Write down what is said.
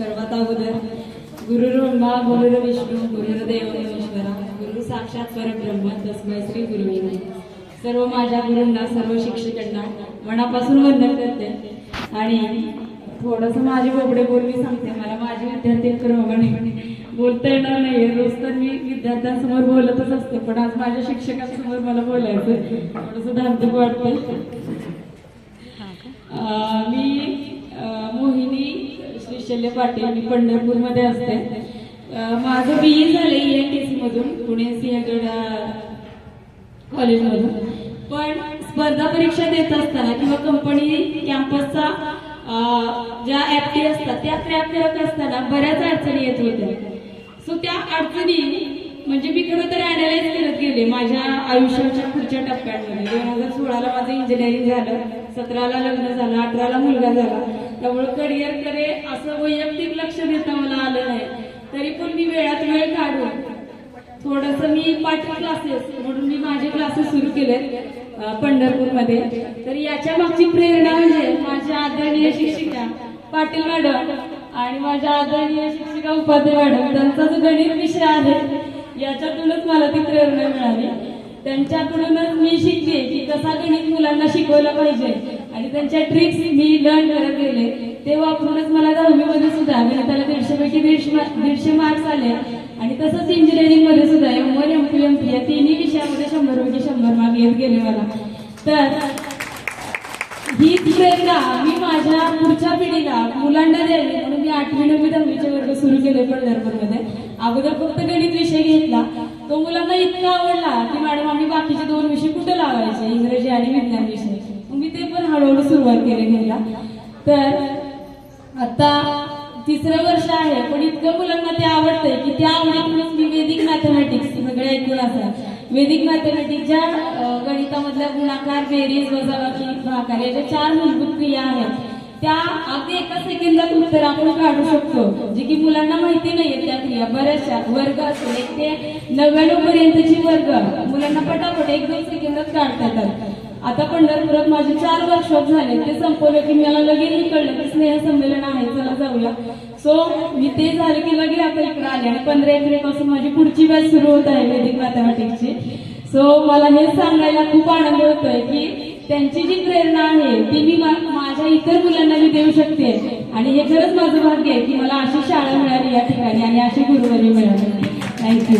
सर्वात अगोदर गुरुर्ब्रह्मा गुरुर विष्णू गुरुर्देव महेश्वरा गुरु साक्षात परब्रह्म तस्मै श्री गुरुवे नमः. सर्व माझ्या गुरूंना सर्व शिक्षकांना मनापासून वंदन करते. आणि थोडंसं माझे बोबडे बोल मी सांगते. मला माझे विद्यार्थी क्रमाने बोलता येणार नाही रोज तर मी विद्यार्थ्यांसमोर बोलतच असते पण आज माझ्या शिक्षकांसमोर मला बोलायचं थोडंसं धाकधूक वाटतं कौशल्य पाटील मी पंढरपूरमध्ये असते. माझं बी ए झालं ई एन टी सी मधून पुणे सिंहगड कॉलेजमधून. पण स्पर्धा परीक्षा देत असताना किंवा कंपनी कॅम्पसचा ज्या ऍक्टिव्ह असतात त्या क्रॅक करत असताना बऱ्याच अडचणी येत होत्या. सो त्या अडचणी म्हणजे मी खरं तर अनालाइज करत गेले माझ्या आयुष्याच्या पुढच्या टप्प्यांमध्ये. दोन हजार सोळाला माझं इंजिनिअरिंग झालं सतराला लग्न झालं अठराला मुलगा झाला. त्यामुळे करिअरकडे असं वैयक्तिक लक्ष देता मला आलं नाही. तरी पण मी वेळात वेळ काढून थोडस मी पाठी क्लासेस म्हणून मी माझे क्लासेस सुरू केले पंढरपूरमध्ये. तर याच्या मागची प्रेरणा म्हणजे माझ्या आदरणीय शिक्षिका पाटील मॅडम आणि माझ्या आदरणीय शिक्षिका उपाध्याय मॅडम त्यांचा जो गणित विषय आहे याच्यातूनच मला ती प्रेरणा मिळाली. त्यांच्याकडूनच मी शिकले की कसा गणित मुलांना शिकवलं पाहिजे. आणि त्यांच्या ट्रिक्स मी लर्न करत गेले. ते वापरूनच मला दहावीमध्ये सुद्धा मी दीडशे पैकी दीडशे मार्क्स आले. आणि तसंच इंजिनिअरिंगमध्ये सुद्धा M one M P M P या तिन्ही विषयामध्ये शंभर पैकी शंभर मार्क येत गेले मला. तर ही प्रेरणा मी माझ्या पुढच्या पिढीला मुलांना द्यावी म्हणून मी आठवी नववी दहावीचे वर्ग सुरू केले पंढरपूरमध्ये. अगोदर फक्त गणित विषय घेतला. तो मुलांना इतका आवडला की मॅडम आम्ही बाकीचे दोन विषय कुठे लावायचे? इंग्रजी आणि विज्ञान विषय. हळूहळू सुरुवात केली घ्यायला. तर आता तिसरं वर्ष आहे पण इतकं मुलांना ते आवडतंय की त्या आवडीतूनच मी वेदिक मॅथमॅटिक्स सगळे ऐकून असा. वेदिक मॅथमॅटिक्सच्या ज्या गणितामधल्या गुणाकार बेरीज वजाबाकी भाकार याच्या चार मूलभूत क्रिया आहेत. त्या अगदी एका सेकंदात उत्तर आपण काढू शकतो. जे की मुलांना माहिती नाहीये त्या क्रिया. बऱ्याचशा वर्ग असेल एक ते नव्याण्णव पर्यंतची वर्ग. मुलांना पटापट एक दोन सेकंदात काढता येतात. आता पंढरपुरात माझे चार वर्कशॉप झाले. ते संपवले की मला लगेच कळलं की स्नेह संमेलन आहे. चला जाऊया. सो मी ते झालं की लगेच आता इकडे आले. आणि पंधरा एप्रिलपासून माझी पुढची बॅच सुरू होत आहे वैदिक मॅथमॅटिक्सची सो मला हे सांगायला खूप आनंद होतोय की त्यांची जी प्रेरणा आहे ती मी माझ्या इतर मुलांना मी देऊ शकते. आणि हे खरंच माझं भाग्य आहे की मला अशी शाळा मिळाली या ठिकाणी आणि अशी गुरुवारी मिळाली. थँक्यू